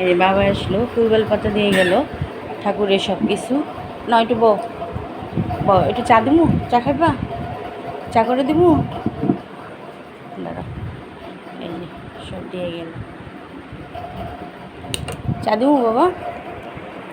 এই যে বাবা আসলো ফুলবেল পাতা দিয়ে গেল ঠাকুরের সব কিছু। না একটু বউ বউ, একটু চা দিমু? চা খাইবা? চা করে দিমু? দাঁড়া, এই যে সব দিয়ে গেল। চা দিমু বাবা?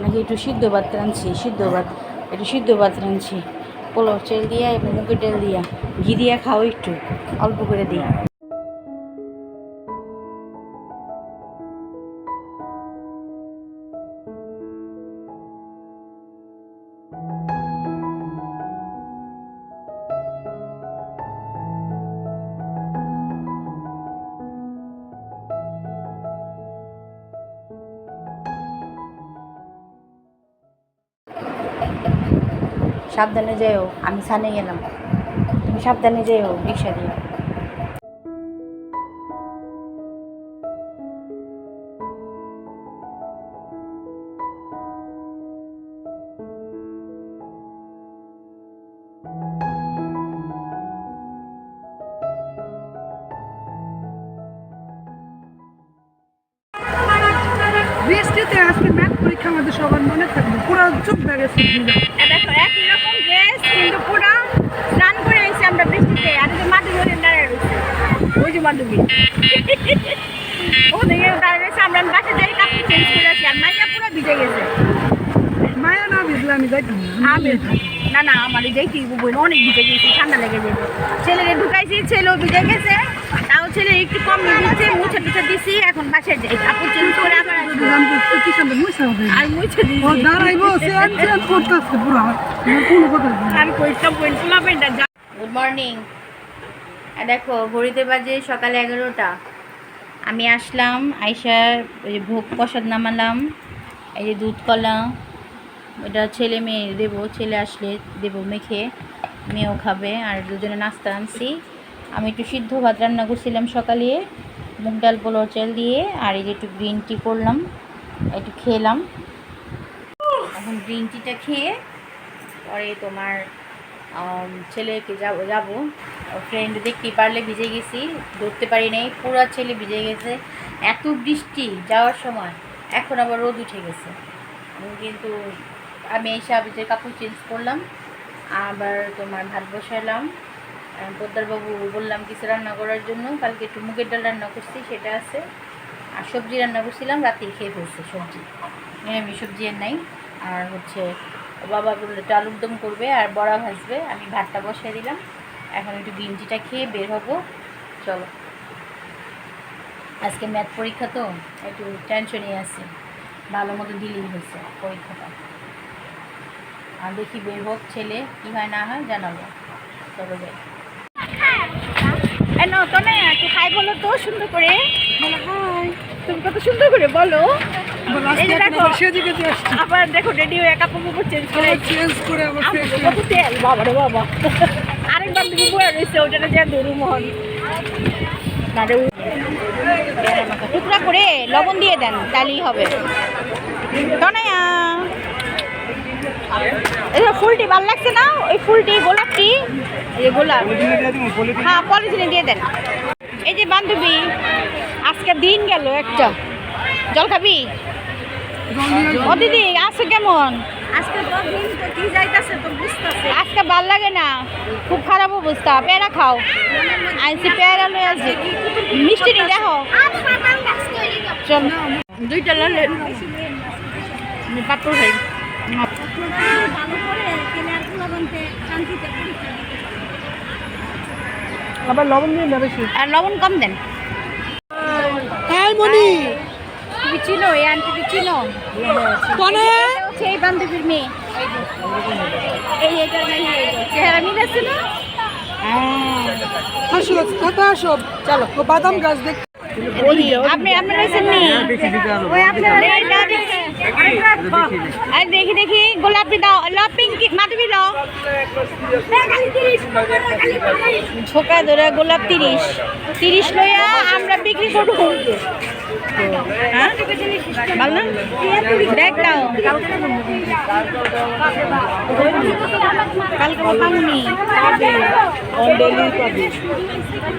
নাকি একটু সিদ্ধ ভাত রাঁধছি, সিদ্ধ ভাত, একটু সিদ্ধ ভাত রাঁধছি। পোলাও তেল দিয়া এবং মুগের তেল দিয়া, ঘি দিয়া খাও একটু, অল্প করে দিই সাবধানে যেও আমি সানে গেলাম। তুমি সাবধানে যেও রিক্সা দিয়ে। আজকে ম্যাথ পরীক্ষা আমাদের সবার মনে থাকবে। পুরো চুপ লাগে মাধবী। ওদিকে দাঁড়িয়ে আমরা বাসা যাই কাপড় চেঞ্জ করে আসি। আর মাইয়া পুরো ভিজে গেছে। মায়া না ভিজলে আমি যাইতাম না আমি না না আমার যেই কি বই অনেক ভিজে গেছি ঠান্ডা লেগে যাবে ছেলেকে ঢুকাইছি ছেলেও ভিজে গেছে। তাও ছেলে একটু কম দিচ্ছে মুছে টুছে দিছি এখন বাসায় যাই কাপড় চেঞ্জ করে আবার আর মুছে ও দিছি দাঁড়াইবো চেন চেন করতেছে পুরো। আমার কোনো কথা আমি কইতাম বলছিলাম এটা গুড মর্নিং দেখো, ঘড়িতে বাজে সকালে এগারোটা। আমি আসলাম, আইসার ওই ভোগ প্রসাদ নামালাম, এই যে দুধ কলা এটা ছেলে মেয়ে দেবো, ছেলে আসলে দেবো মেখে, মেয়েও খাবে, আর দুজনে নাস্তা আনছি। আমি একটু সিদ্ধ ভাত রান্না করছিলাম সকালে, মুগ ডাল, পোলাও, চাল দিয়ে, আর এই যে একটু গ্রিন টি করলাম, একটু খেলাম। এখন গ্রিন টিটা খেয়ে, পরে তোমার ছেলেকে যাব যাব। ফ্রেন্ড দেখতে পারলে ভিজে গেছি ধরতে পারি নাই পুরো ছেলে ভিজে গেছে। এত বৃষ্টি যাওয়ার সময় এখন আবার রোদ উঠে গেছে। কিন্তু আমি এই সাবিজের কাপড় চেঞ্জ করলাম আবার তোমার ভাত বসালাম আহ, পোদ্দারবাবু বললাম কিছু রান্না করার জন্য কালকে একটু মুগের ডাল রান্না করছি সেটা আছে। আর সবজি রান্না করছিলাম রাতে খেয়ে ফেলছে সবজি। আমি সবজি আর নাই আর হচ্ছে বাবা একটু দম করবে আর বড়া ভাজবে। আমি ভাতটা বসিয়ে দিলাম। এখন একটু গিঞ্জিটা খেয়ে বের হব। চলো। আজকে ম্যাথ পরীক্ষা তো, একটু টেনশনই আছে। ভালো মতো দিলেই হয়েছে পরীক্ষাটা। আর দেখি বের হোক ছেলে, কী হয় না হয় জানাব। চলো যাই। তো না একটু খাই বলো তো সুন্দর করে। তুমি কত সুন্দর করে বলো। আবার দেখো রেডি হয়ে কাপড় কাপড় চেঞ্জ করে আবার চেঞ্জ করে আবার আম্মু, ফ্রেশ কত তেল বাবা রে বাবা। আরেকবার তুমি বয়ে রয়েছে যে না রে টুকরা করে লবণ দিয়ে দেন তাহলেই হবে। এই ফুলটি ভালো লাগছে না? ওই ফুলটি গোলাপটি? এই যে গোলাপ। হ্যাঁ পলিথিনে দিয়ে দেন। এই যে বান্ধবী আজকে দিন গেল একটা। জল খাবি? ও দিদি আছে কেমন? আজকে তো দিন তো কি যাইতাছে তো বুঝতেছে। আজকে ভালো লাগে না? খুব খারাপ অবস্থা। পেয়ারা খাও। আইসি পেয়ারা লই আছে মিষ্টি নি দেখো। চল। দুইটা ললে পাত্র খাই। আবার লবণ দিয়ে না আর লবণ কম দেন। হ্যাঁ মনি। তুমি চিনো এই আন্টিকে চিনো কনে? সেই বান্ধবীর মেয়ে। এই এটা মেয়ে চেহারা না? আসো চলো ও বাদাম গাছ দেখ আপনি আপনি রয়েছেন নি ওই আপনার আর দেখি দেখি গোলাপি দাও ল পিঙ্কি মাধবী ল ছোকা ধরে গোলাপ তিরিশ। তিরিশ লইয়া আমরা বিক্রি করব। হ্যাঁ দেখ দাও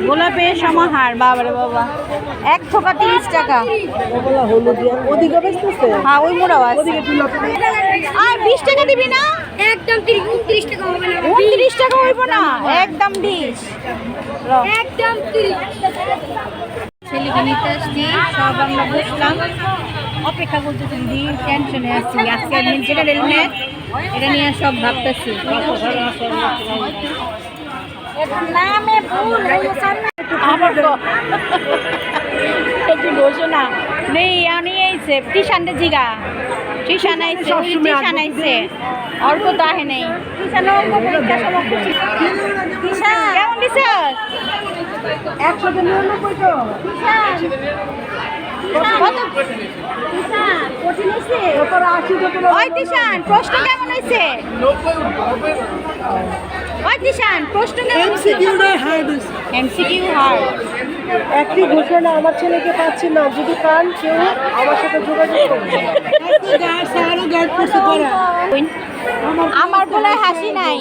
গোলাপের সমাহার বাবারে বাবা এক থোকা তিরিশ টাকা হ্যাঁ ওই মোড়াও আছে আর বিশ টাকা দিবি না একদম টাকা হইব না একদম বিশ একদম তিরিশ আসছি অপেক্ষা করতেছেন, দি টেনশনে আছি। আজকে আমি যেটা হেলমেট এটা নিয়ে সব ভাবতেছি। নামে ভুল একটু না। নেই, আমি এইছে টিশানটা জিগা। টিশান আইছে টিশান আইছে অল্প তো আহে নেই টিশান অল্প পরীক্ষা সমাপ্ত কেমন দিছ? একশোতে নিরানব্বই তো? টিশান প্রশ্ন কেমন হয়েছে ওই টিশান প্রশ্ন কেমন হার্ড এমসিকিউ হার্ড একটি ঘোষণা আমার ছেলেকে পাচ্ছি না। যদি পান কেউ আমার সাথে যোগাযোগ করবে। আমার বলে হাসি নাই।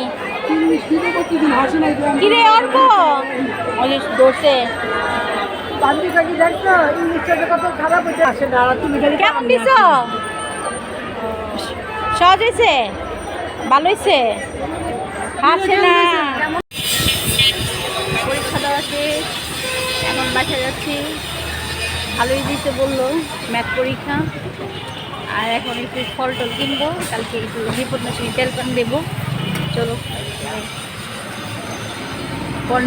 কিরে কেমন দিছ? সহজ হয়েছে? ভালো হয়েছে? হাসে না। বাসা যাচ্ছি। ভালোই দিতে বলল, ম্যাথ পরীক্ষা। আর এখন একটু ফল টল কিনবো, কালকে একটু বিপদ নাশিনী তেল পান দেবো। চলো পর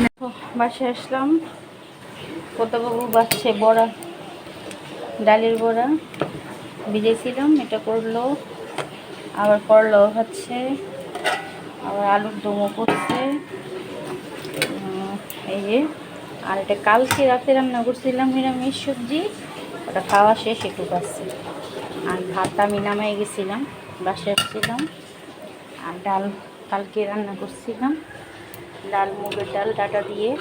বাসায় আসলাম। কতবাবু বাচ্চে বড়া, ডালের বড়া। ভিজেছিলাম, এটা করল। আবার করল হচ্ছে আবার আলুর দমও করছে। এই যে। আর এটা কালকে রাতে রান্না করছিলাম নিরামিষ সবজি, ওটা খাওয়া শেষ, একটু পাচ্ছে আর ভাত আমি নামাই গেছিলাম বাসে আসছিলাম। আর ডাল কালকে রান্না করছিলাম। ডাল, মুগের ডাল, ডাটা দিয়ে।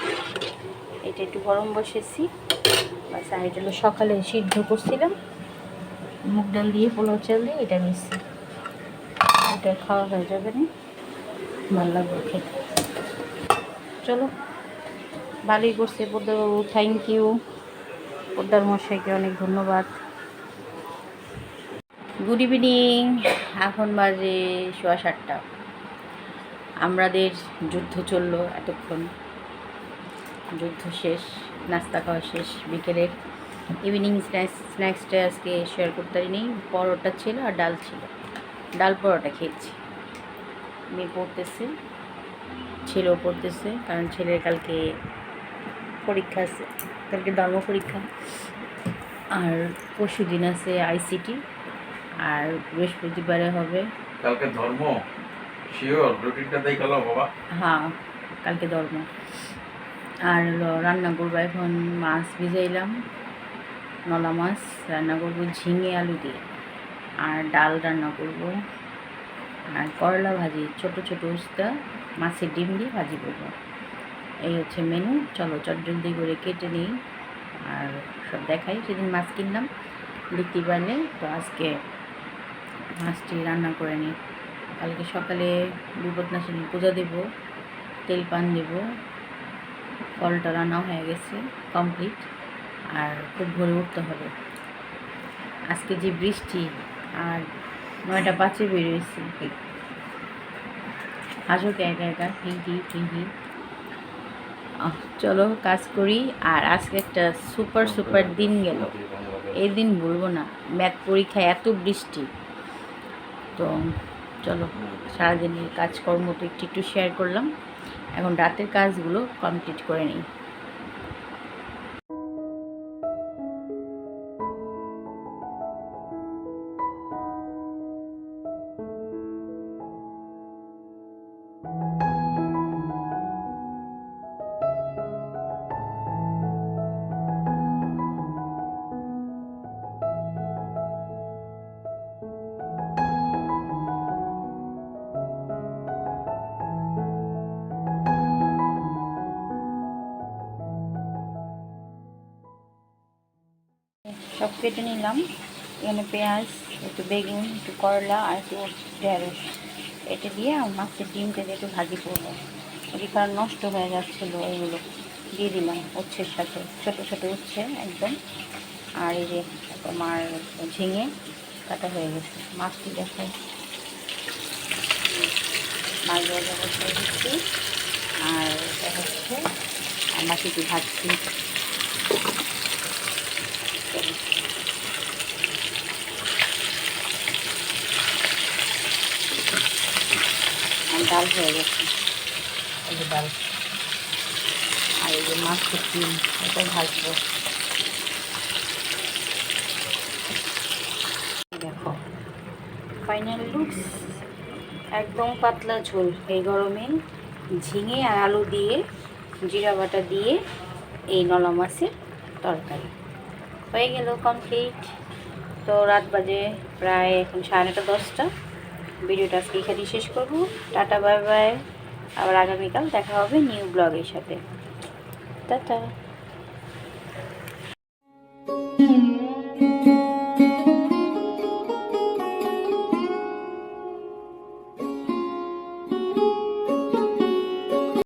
এটা একটু গরম বসেছি। বাস, আর এটা সকালে সিদ্ধ করছিলাম। মুগ ডাল দিয়ে পোলাও চাল দিয়ে এটা মিশছি। এটা খাওয়া হয়ে যাবে না। ভালো লাগবে খেতে। চলো। ভালোই করছে পোদ্দারবাবু থ্যাংক ইউ পোদ্দার মশাইকে অনেক ধন্যবাদ। গুড ইভিনিং এখন বাজে সোয়া সাতটা। আমাদের যুদ্ধ চলল এতক্ষণ। যুদ্ধ শেষ, নাস্তা খাওয়া শেষ বিকেলের। ইভিনিং স্ন্যাক্স স্ন্যাক্সটা আজকে শেয়ার করতে পারিনি, পরোটা ছিল আর ডাল ছিল। ডাল পরোটা খেয়েছি। মেয়ে পড়তেছে, ছেলেও পড়তেছে, কারণ ছেলের কালকে পরীক্ষা আছে কালকে ধর্ম পরীক্ষা। আর পরশু দিন আছে আইসিটি আর বৃহস্পতিবারে হবে। কালকে ধর্ম? শিওর রুটিনটা দেই গেল বাবা। হ্যাঁ কালকে ধর্ম। আর রান্না করব এখন মাছ ভিজাইলাম নলা মাছ রান্না করব ঝিঙে আলু দিয়ে। আর ডাল রান্না করব। আর করলা ভাজি ছোট ছোট উস্তা মাছের ডিম দিয়ে ভাজি করব। এই হচ্ছে মেনু চলো চটজলদি করে কেটে নিই। আর সব দেখাই সেদিন মাছ কিনলাম। দেখতে পারলে তো আজকে মাছটি রান্না করে নিই। কালকে সকালে বিপদনাশিনী পূজা দেব তেল পান দেব। ফলটা রান্না হয়ে গেছে কমপ্লিট আর খুব ভোরে উঠতে হবে। আজকে যে বৃষ্টি আর নয়টা পাঁচে বেরিয়েছি আসো একা একা হিহি আহ, চলো কাজ করি। আর আজকে একটা সুপার সুপার দিন গেল। এই দিন বলব না, ম্যাথ পরীক্ষায় এত বৃষ্টি। তো চলো, সারাদিনের কাজকর্ম তো একটু একটু শেয়ার করলাম। এখন রাতের কাজগুলো কমপ্লিট করে নিই। কেটে নিলাম। এখানে পেঁয়াজ, একটু বেগুন, একটু করলা আর একটু ঢেঁড়স। এটা দিয়ে মাছের ডিমটা দিয়ে একটু ভাজি করব। এটি কারণ নষ্ট হয়ে যাচ্ছিল এগুলো। দিয়ে দিলাম উচ্ছের সাথে, ছোটো ছোটো উচ্ছে একদম। আর এই যে তোমার ঝিঙে কাটা হয়ে গেছে। মাছটি দেখো। মাছ ভাজা দিচ্ছি। আর এটা হচ্ছে মাছটি ভাজছি। ডাল হয়ে গেছে। এই যে ডাল। আর এই যে মাছ কুচি এটা ভাজবো। দেখো ফাইনাল লুকস একদম পাতলা ঝোল। এই গরমে ঝিঙে আর আলু দিয়ে জিরা বাটা দিয়ে এই নলা মাছের তরকারি। হয়ে গেল কমপ্লিট তো রাত বাজে প্রায় এখন সাড়ে নটা দশটা। ভিডিওটা আজকে এখানে শেষ করব। Tata, bye bye. আবার আগামীকাল দেখা হবে নিউ ব্লগের সাথে। টাটা।